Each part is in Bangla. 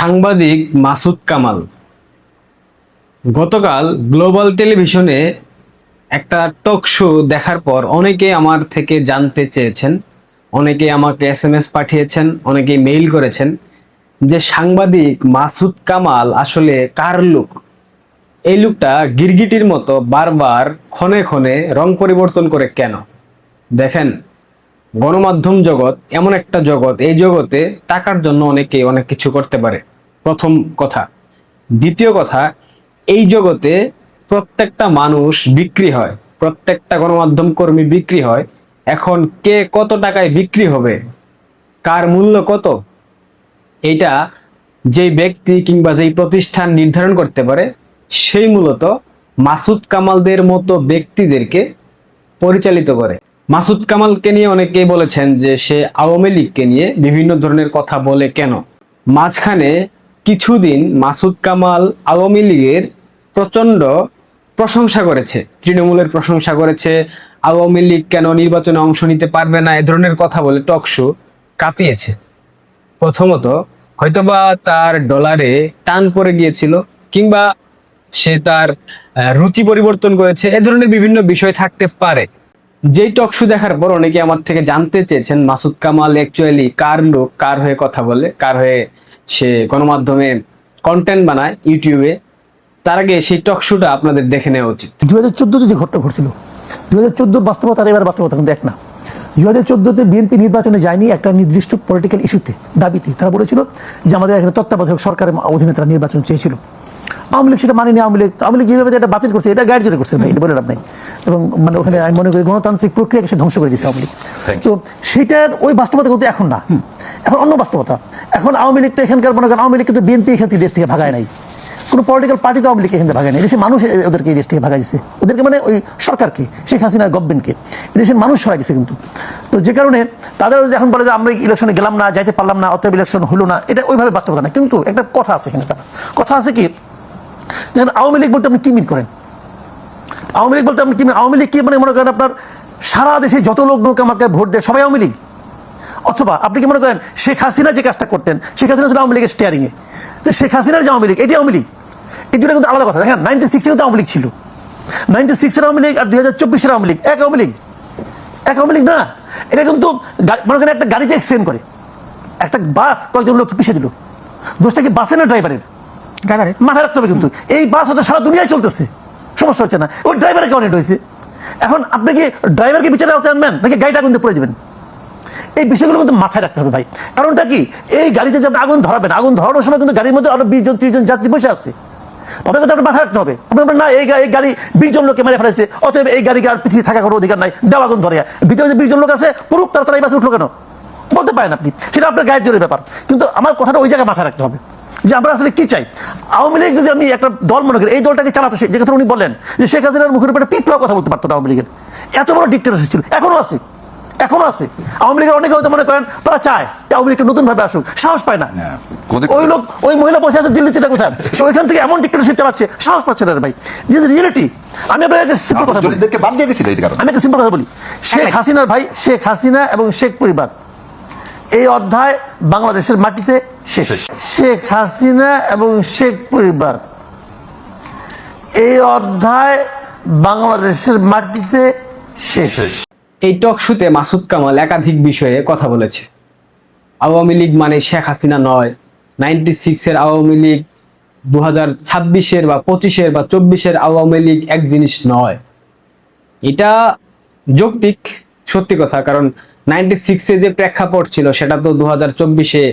সাংবাদিক মাসুদ কামাল। গতকাল গ্লোবাল টেলিভিশনে একটা টক শো দেখার পর অনেকে আমার থেকে জানতে চেয়েছেন অনেকে আমাকে এস এম এস পাঠিয়েছেন অনেকে মেইল করেছেন যে সাংবাদিক মাসুদ কামাল আসলে কার লুক? এই লুকটা গিরগিটির মতো বারবার ক্ষণে ক্ষণে রং পরিবর্তন করে কেন? দেখেন, গণমাধ্যম জগৎ এমন একটা জগৎ, এই জগতে টাকার জন্য অনেকে অনেক কিছু করতে পারে। প্রথম কথা। দ্বিতীয় কথা, এই জগতে প্রত্যেকটা মানুষ বিক্রি হয়, প্রত্যেকটা গণমাধ্যম কর্মী বিক্রি হয়। এখন কে কত টাকায় বিক্রি হবে, কার মূল্য কত এইটা যেই ব্যক্তি কিংবা যেই প্রতিষ্ঠান নির্ধারণ করতে পারে, সেই মূলত মাসুদ কামালদের মতো ব্যক্তিদেরকে পরিচালিত করে। মাসুদ কামালকে নিয়ে অনেকেই বলেছেন যে সে আওয়ামী লীগকে নিয়ে বিভিন্ন ধরনের কথা বলে কেন? মাঝখানে কিছুদিন মাসুদ কামাল আওয়ামী লীগের প্রচণ্ড প্রশংসা করেছে, তৃণমূলের প্রশংসা করেছে, আওয়ামী লীগ কেন নির্বাচনে অংশ নিতে পারবে না, এ ধরনের কথা বলে টক শো কাঁপিয়েছে। প্রথমত, হয়তোবা তার ডলারে টান পড়ে গিয়েছিল, কিংবা সে তার রুচি পরিবর্তন করেছে, এ ধরনের বিভিন্ন বিষয় থাকতে পারে। যেই টক শো দেখার পর অনেকে আমার থেকে জানতে চেয়েছেন, মাসুদ কামাল অ্যাকচুয়ালি কার লোক, কার হয়ে কথা বলে, কার হয়ে সে গণমাধ্যমে কন্টেন্ট বানায় ইউটিউবে তার আগে সেই টক শোটা আপনাদের দেখে নেওয়া উচিত। দু হাজার চোদ্দোতে যে ঘটনা ঘটছিল দু হাজার চোদ্দোর বাস্তবতা এবার বাস্তবতা কিন্তু এক না। দু হাজার চোদ্দোতে বিএনপি নির্বাচনে যায়নি একটা নির্দিষ্ট পলিটিক্যাল ইস্যুতে দাবিতে। তারা বলেছিল যে আমাদের এখানে তত্ত্বাবধায়ক সরকারের অধীনে তারা নির্বাচন চেয়েছিল। আওয়ামী লীগ সেটা মানেনি আওয়ামী লীগ। আওয়ামী লীগ যেভাবে এটা বাতিল করছে এটা গাইড জোরে করছে ভাই বলে লাভ নাই। এবং মানে ওখানে আমি মনে করি গণতান্ত্রিক প্রক্রিয়াকে সে ধ্বংস করে দিয়েছে আওয়ামী লীগ। তো সেটার ওই বাস্তবতা কিন্তু এখন না। এখন অন্য বাস্তবতা। এখন আওয়ামী লীগ তো এখানকার মনে করেন আওয়ামী লীগ কিন্তু বিএনপি এখান থেকে দেশ থেকে ভাগায় নাই। কোনো পলিটিক্যাল পার্টি তো আওয়ামী লীগ এখান থেকে ভাগায় নাই। দেশের মানুষ ওদেরকে এই দেশ থেকে ভাগাইছে ওদেরকে মানে ওই সরকারকে শেখ হাসিনা গভর্নমেন্টকে দেশের মানুষ সরাই গেছে কিন্তু। তো যে কারণে তাদের এখন বলে যে আমরা ইলেকশনে গেলাম না যাইতে পারলাম না অতএব ইলেকশন হলো না এটা ওইভাবে বাস্তবতা না। কিন্তু একটা কথা আছে এখানে তারা কথা আছে কি? দেখেন আওয়ামী লীগ বলতে আপনি কি মিন করেন? আওয়ামী লীগ বলতে আপনি কি আওয়ামী লীগ কি মানে মনে করেন আপনার সারা দেশে যত লোক লোক আমাকে ভোট দেয় সবাই আওয়ামী লীগ? অথবা আপনি কি মনে করেন শেখ হাসিনা যে কাজটা করতেন, শেখ হাসিনা ছিল আওয়ামী লীগের স্টিয়ারিংয়ে তো শেখ হাসিনার যে আওয়ামী লীগ, এটি আওয়ামী লীগ। এই দুটো কিন্তু আলাদা কথা। দেখেন নাইনটি সিক্সে কিন্তু আওয়ামী লীগ ছিল। নাইনটি সিক্সের আওয়ামী লীগ আর দুই হাজার চব্বিশের আওয়ামী লীগ, এক আওয়ামী লীগ। এক আওয়ামী লীগ না, এটা কিন্তু মনে করেন একটা গাড়িতে অ্যাক্সিডেন্ট করে। একটা বাস কয়েকজন লোককে পিছিয়ে দিল। দোষটা কি বাসে না ড্রাইভারের ড্রাইভারের মাথায় রাখতে হবে কিন্তু। এই বাস হয়তো সারা দুনিয়ায় চলতেছে। সমস্যা হচ্ছে না। ওই ড্রাইভারের কারণে হয়েছে? এখন আপনি কি ড্রাইভারকে বিচারে আনতে আনবেন নাকি গাড়িটা দিয়ে পড়ে দেবেন? এই বিষয়গুলো কিন্তু মাথায় রাখতে হবে ভাই। কারণটা কি? এই গাড়িতে যে আপনি আগুন ধরাবেন, আগুন ধরানোর সময় কিন্তু গাড়ির মধ্যে আরও বিশ জন, ত্রিশ জন যাত্রী বসে আছে। তবে কিন্তু আপনার মাথায় রাখতে হবে। আপনি না, এই এই গাড়ি বিশ জন লোককে মেরে ফেলেছে, অতএব এই গাড়িকে আর পৃথিবী থাকার কোনো অধিকার নাই দেওয়া আগুন ধরে। ভিতরে যে বিশ জন লোক আছে, পুরুক, তারা তারা এই বাসে উঠল কেন? বলতে পারেন আপনি। সেটা আপনার গায়ের জোরের ব্যাপার। কিন্তু আমার কথাটা ওই জায়গায় মাথায় রাখতে হবে। যে আমরা আসলে কি চাই? আওয়ামী লীগ যদি আমি একটা দল মনে করি এই দলটাকে চালাতো সে- যে কথা উনি বললেন যে শেখ হাসিনার মুখের উপরে পিপড়াও কথা বলতে পারতো না আওয়ামী লীগের। এত বড় ডিক্টেটরশিপ ছিল এখনও আছে এখনও আছে। আওয়ামী লীগের অনেকে হয়তো মনে করেন তারা চায় আওয়ামী লীগটা নতুন ভাবে আসুক সাহস পায় না। হ্যাঁ, কোথায়- ওই লোক ওই মহিলা বসে আছে দিল্লিতে কোথায়? ওইখান থেকে এমন ডিক্টেটরশিপ চালাচ্ছে সাহস পাচ্ছে না ভাই। দিস রিয়েলিটি আমি আপনাকে একটা simple কথা বলি। জলিলদেরকে বাদ দিয়ে দিয়েছিল এই কারণে। আমি একটা সিম্পল কথা বলি। শেখ হাসিনার ভাই শেখ হাসিনা এবং শেখ পরিবার এই অধ্যায় বাংলাদেশের মাটিতে শেষ। শেখ হাসিনা এবং শেখ পরিবার। এই অধ্যায় বাংলাদেশের মাটিতে শেষ। এই টক শোতে মাসুদ কামাল একাধিক বিষয়ে কথা বলেছে। আওয়ামী লীগ মানে শেখ হাসিনা নয়। নাইনটি সিক্সের আওয়ামী লীগ দু হাজার ছাব্বিশের বা পঁচিশের বা চব্বিশের আওয়ামী লীগ এক জিনিস নয়। এটা যৌক্তিক সত্যি কথা কারণ নাইনটি সিক্সে যে প্রেক্ষাপট ছিল সেটা তো দু হাজার চব্বিশে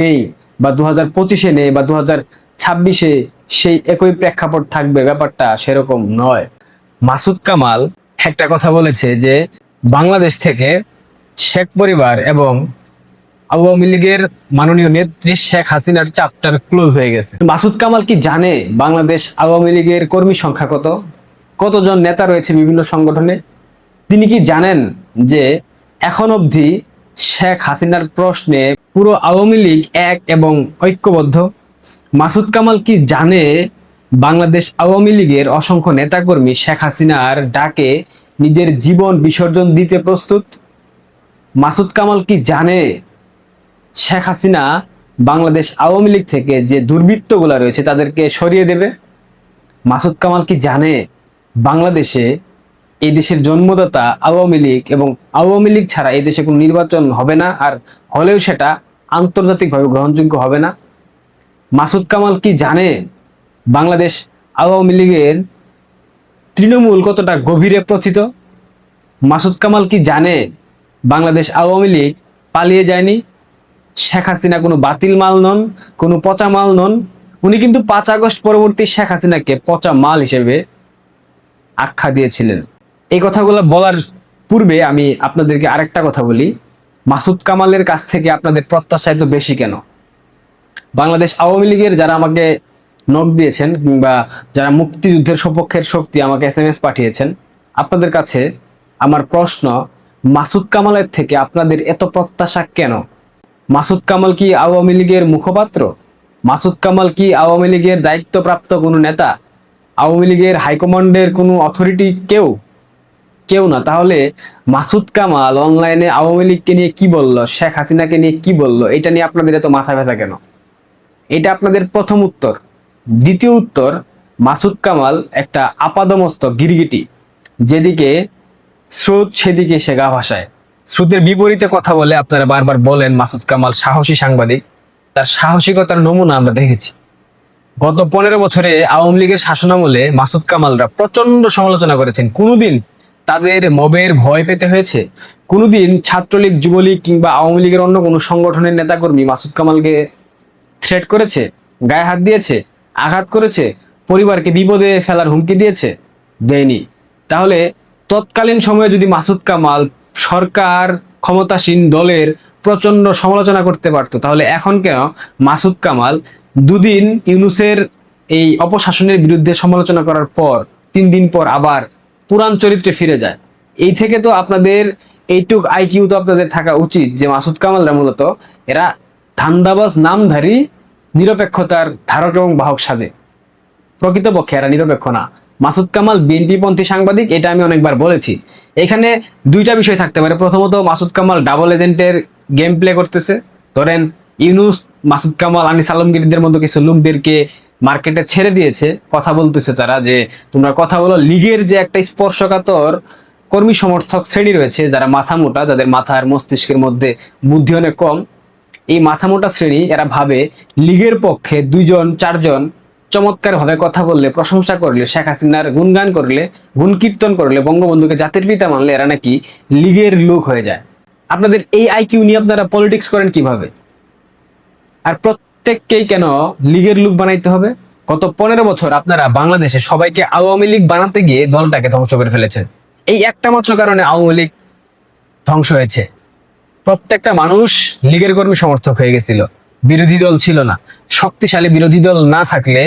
নেই। বা দু হাজার পঁচিশে নেই বা দু হাজার ছাব্বিশে সেই একই প্রেক্ষাপট থাকবে, ব্যাপারটা সেরকম নয়। মাসুদ কামাল একটা কথা বলেছে যে, বাংলাদেশ থেকে শেখ পরিবার এবং আওয়ামী লীগের মাননীয় নেত্রী শেখ হাসিনার চ্যাপ্টার ক্লোজ হয়ে গেছে। মাসুদ কামাল কি জানে বাংলাদেশ আওয়ামী লীগের কর্মী সংখ্যা কত? কতজন নেতা রয়েছে বিভিন্ন সংগঠনে? তিনি কি জানেন যে এখন অবধি শেখ হাসিনার প্রশ্নে পুরো আওয়ামী লীগ এক এবং ঐক্যবদ্ধ। মাসুদ কামাল কি জানে বাংলাদেশ আওয়ামী লীগের অসংখ্য নেতাকর্মী শেখ হাসিনার ডাকে নিজের জীবন বিসর্জন দিতে প্রস্তুত? মাসুদ কামাল কি জানে শেখ হাসিনা বাংলাদেশ আওয়ামী লীগ থেকে যে দুর্বৃত্তগুলো রয়েছে তাদেরকে সরিয়ে দেবে? মাসুদ কামাল কি জানে বাংলাদেশে এই দেশের জন্মদাতা আওয়ামী লীগ এবং আওয়ামী লীগ ছাড়া এই দেশে কোনো নির্বাচন হবে না? আর হলেও সেটা আন্তর্জাতিকভাবে গ্রহণযোগ্য হবে না। মাসুদ কামাল কি জানে? বাংলাদেশ আওয়ামী লীগের তৃণমূল কতটা গভীরে প্রথিত? মাসুদ কামাল কি জানে? বাংলাদেশ আওয়ামী লীগ পালিয়ে যায়নি? শেখ হাসিনা কোনো বাতিল মাল নন, কোনো পচা মাল নন। উনি কিন্তু পাঁচ আগস্ট পরবর্তী শেখ হাসিনাকে পচা মাল হিসেবে আখ্যা দিয়েছিলেন। এই কথাগুলো বলার পূর্বে আমি আপনাদেরকে আরেকটা কথা বলি। মাসুদ কামালের কাছ থেকে আপনাদের প্রত্যাশা এত বেশি কেন? বাংলাদেশ আওয়ামী লীগের যারা আমাকে নক দিয়েছেন কিংবা যারা মুক্তিযুদ্ধের সপক্ষের শক্তি আমাকে এস এম এস পাঠিয়েছেন, আপনাদের কাছে আমার প্রশ্ন, মাসুদ কামালের থেকে আপনাদের এত প্রত্যাশা কেন? মাসুদ কামাল কি আওয়ামী লীগের মুখপাত্র? মাসুদ কামাল কি আওয়ামী লীগের দায়িত্বপ্রাপ্ত কোনো নেতা? আওয়ামী লীগের হাইকমান্ডের কোনো অথরিটি কেউ? কেউ না। তাহলে মাসুদ কামাল অনলাইনে আওয়ামী লীগকে নিয়ে কি বলল? শেখ হাসিনাকে নিয়ে কি বলল? এটা নিয়ে আপনাদের এত মাথা ব্যথা কেন? এটা আপনাদের প্রথম উত্তর। দ্বিতীয় উত্তর, মাসুদ কামাল একটা আপাদমস্ত গিরগিটি। যেদিকে স্রোত, সেদিকে সে গা ভাসায়। স্রোতের বিপরীতে কথা বলে আপনারা বারবার বলেন মাসুদ কামাল সাহসী সাংবাদিক। তার সাহসিকতার নমুনা আমরা দেখেছি। গত পনেরো বছরে আওয়ামী লীগের শাসনামলে মাসুদ কামালরা প্রচণ্ড সমালোচনা করেছেন। কোনোদিন তাদের মবের ভয় পেতে হয়েছে। কোনোদিন ছাত্রলীগ, যুবলীগ কিংবা আওয়ামী লীগের অন্য কোনো সংগঠনের নেতাকর্মী মাসুদ কামালকে থ্রেট করেছে, গায়ে হাত দিয়েছে, আঘাত করেছে, পরিবারকে বিপদে ফেলার হুমকি দিয়েছে, দেয়নি। তাহলে তৎকালীন সময়ে যদি মাসুদ কামাল সরকার ক্ষমতাসীন দলের প্রচণ্ড সমালোচনা করতে পারতো, তাহলে এখন কেন মাসুদ কামাল দুদিন ইউনুসের এই অপশাসনের বিরুদ্ধে সমালোচনা করার পর, তিন দিন পর আবার পুরাণ চরিত্রে ফিরে যায়। এই থেকে তো আপনাদের এইটুক আইকিউ তো আপনাদের থাকা উচিত যে মাসুদ কামালরা মূলত এরা ধান্দাবাজ, নামধারী, নিরপেক্ষতার ধারক এবং বাহক সাজে। প্রকৃতপক্ষে এরা নিরপেক্ষ না। মাসুদ কামাল বিএনপিপন্থী সাংবাদিক, এটা আমি অনেকবার বলেছি। এখানে দুইটা বিষয় থাকতে পারে। প্রথমত, মাসুদ কামাল ডাবল এজেন্টের গেম প্লে করতেছে। ধরেন, ইউনুস, মাসুদ কামাল, আনিস আলমগীরদের মতো কিছু লোকদেরকে মার্কেটে ছেড়ে দিয়েছে, কথা বলতেছে তারা যে তোমরা কথা বলো, লীগের যে একটা স্পর্শকাতর কর্মী সমর্থক শ্রেণি রয়েছে, যারা মাথা মোটা, যাদের মাথার মস্তিষ্কের মধ্যে বুদ্ধি অনেক কম, এই মাথা মোটা শ্রেণি, এরা ভাবে লীগের পক্ষে দুইজন, চারজন চমৎকারভাবে কথা বললে, প্রশংসা করলে, শেখ হাসিনার গুণগান করলে, গুণকীর্তন করলে, বঙ্গবন্ধুকে জাতির পিতা মানলে, এরা নাকি লীগের লোক হয়ে যায়। আপনাদের এই আইকিউ নিয়ে আপনারা পলিটিক্স করেন কীভাবে? আর প্রত্যেককেই কেন লীগের লোক বানাইতে হবে? গত পনেরো বছর আপনারা বাংলাদেশে সবাইকে আওয়ামী লীগ বানাতে গিয়ে দলটাকে ধ্বংস করে ফেলেছেন। এই একটা মাত্র কারণে আওয়ামী লীগ ধ্বংস হয়েছে। প্রত্যেকটা মানুষ লীগের কর্মী সমর্থক হয়ে গেছিল। বিরোধী দল ছিল না। শক্তিশালী বিরোধী দল না থাকলে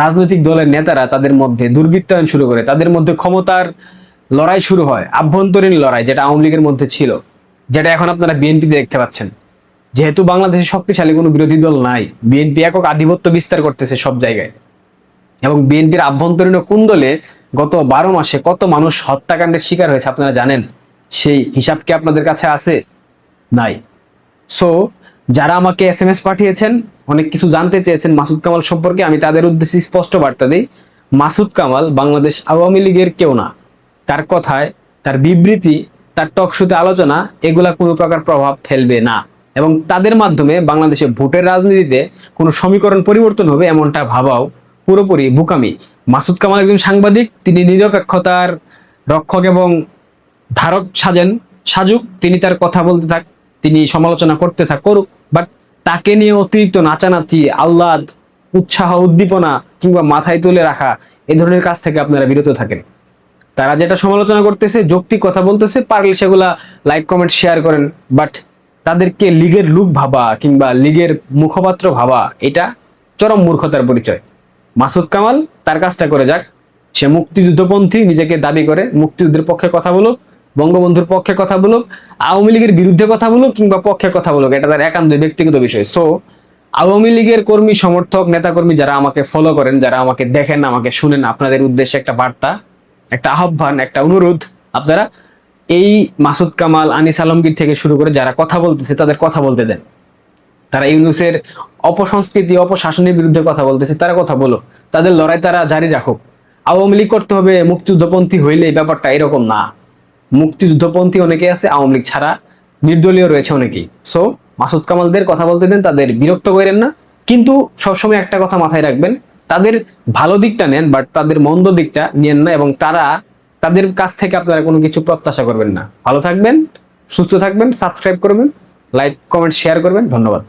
রাজনৈতিক দলের নেতারা তাদের মধ্যে দুর্বৃত্তায়ন শুরু করে, তাদের মধ্যে ক্ষমতার লড়াই শুরু হয়, আভ্যন্তরীণ লড়াই যেটা আওয়ামী লীগের মধ্যে ছিল, যেটা এখন আপনারা বিএনপিতে দেখতে পাচ্ছেন। যেহেতু বাংলাদেশে শক্তিশালী কোনো বিরোধী দল নাই, বিএনপি একক আধিপত্য বিস্তার করতেছে সব জায়গায়। এবং বিএনপির আভ্যন্তরীণ কোন দলে গত বারো মাসে কত মানুষ হত্যাকাণ্ডের শিকার হয়েছে আপনারা জানেন? সেই হিসাব কি আপনাদের কাছে আছে? নাই। সো যারা আমাকে এস এম এস পাঠিয়েছেন, অনেক কিছু জানতে চেয়েছেন মাসুদ কামাল সম্পর্কে, আমি তাদের উদ্দেশ্যে স্পষ্ট বার্তা দিই। মাসুদ কামাল বাংলাদেশ আওয়ামী লীগের কেউ না। তার কথায়, তার বিবৃতি, তার টকশুতে আলোচনা, এগুলা কোনো প্রকার প্রভাব ফেলবে না। এবং তাদের মাধ্যমে বাংলাদেশে ভোটের রাজনীতিতে কোনো সমীকরণ পরিবর্তন হবে এমনটা ভাবাও পুরোপুরি বোকামি। মাসুদ কামাল একজন সাংবাদিক, তিনি নিরপেক্ষতার রক্ষক এবং ধারক সাজেন, সাজুক, তিনি তার কথা বলতে থাক, তিনি সমালোচনা করতে থাক, করুক বাট তাকে নিয়ে অতিরিক্ত নাচানাচি, আহ্লাদ, উৎসাহ, উদ্দীপনা কিংবা মাথায় তুলে রাখা, এ ধরনের কাজ থেকে আপনারা বিরত থাকেন। তারা যেটা সমালোচনা করতেছে, যৌক্তিক কথা বলতেছে, পারলে সেগুলা লাইক কমেন্ট শেয়ার করেন বাট তাদেরকে লীগের লুক ভাবা কিংবা লীগের মুখপাত্র ভাবা, এটা চরম মূর্খতার পরিচয়। মাসুদ কামাল তার কাজটা করে যাক। সে মুক্তিযুদ্ধপন্থী, নিজেকে দাবি করে, মুক্তিযুদ্ধের পক্ষে কথা বলুক বঙ্গবন্ধুর পক্ষে কথা বলুক আওয়ামী লীগের বিরুদ্ধে কথা বলুক কিংবা পক্ষে কথা বলুক এটা তার একান্ত ব্যক্তিগত বিষয়। সো আওয়ামী লীগের কর্মী, সমর্থক, নেতাকর্মী যারা আমাকে ফলো করেন, যারা আমাকে দেখেন, আমাকে শুনেন, আপনাদের উদ্দেশ্যে একটা বার্তা, একটা আহ্বান, একটা অনুরোধ, আপনারা এই মাসুদ কামাল, আনিস আলমগীর থেকে শুরু করে যারা কথা বলতেছে, তাদের কথা বলতে দেন। তারা ইউনুসের অপসংস্কৃতি, অপশাসনের বিরুদ্ধে কথা বলতেছে, তারা কথা বলো তাদের লড়াই তারা জারি রাখুক। আওয়ামী লীগ করতে হবে, মুক্তিযুদ্ধপন্থী হইলে এই ব্যাপারটা এরকম না। মুক্তিযুদ্ধপন্থী অনেকে আছে, আওয়ামী লীগ ছাড়া নির্দলীয় রয়েছে অনেকেই। সো মাসুদ কামালদের কথা বলতে দেন, তাদের বিরক্ত করেন না। কিন্তু সবসময় একটা কথা মাথায় রাখবেন, তাদের ভালো দিকটা নেন বাট তাদের মন্দ দিকটা নেন না, এবং তারা তাদের কাছ থেকে আপনারা কোনো কিছু প্রত্যাশা করবেন না। ভালো থাকবেন, সুস্থ থাকবেন সাবস্ক্রাইব করবেন লাইক কমেন্ট শেয়ার করবেন। ধন্যবাদ।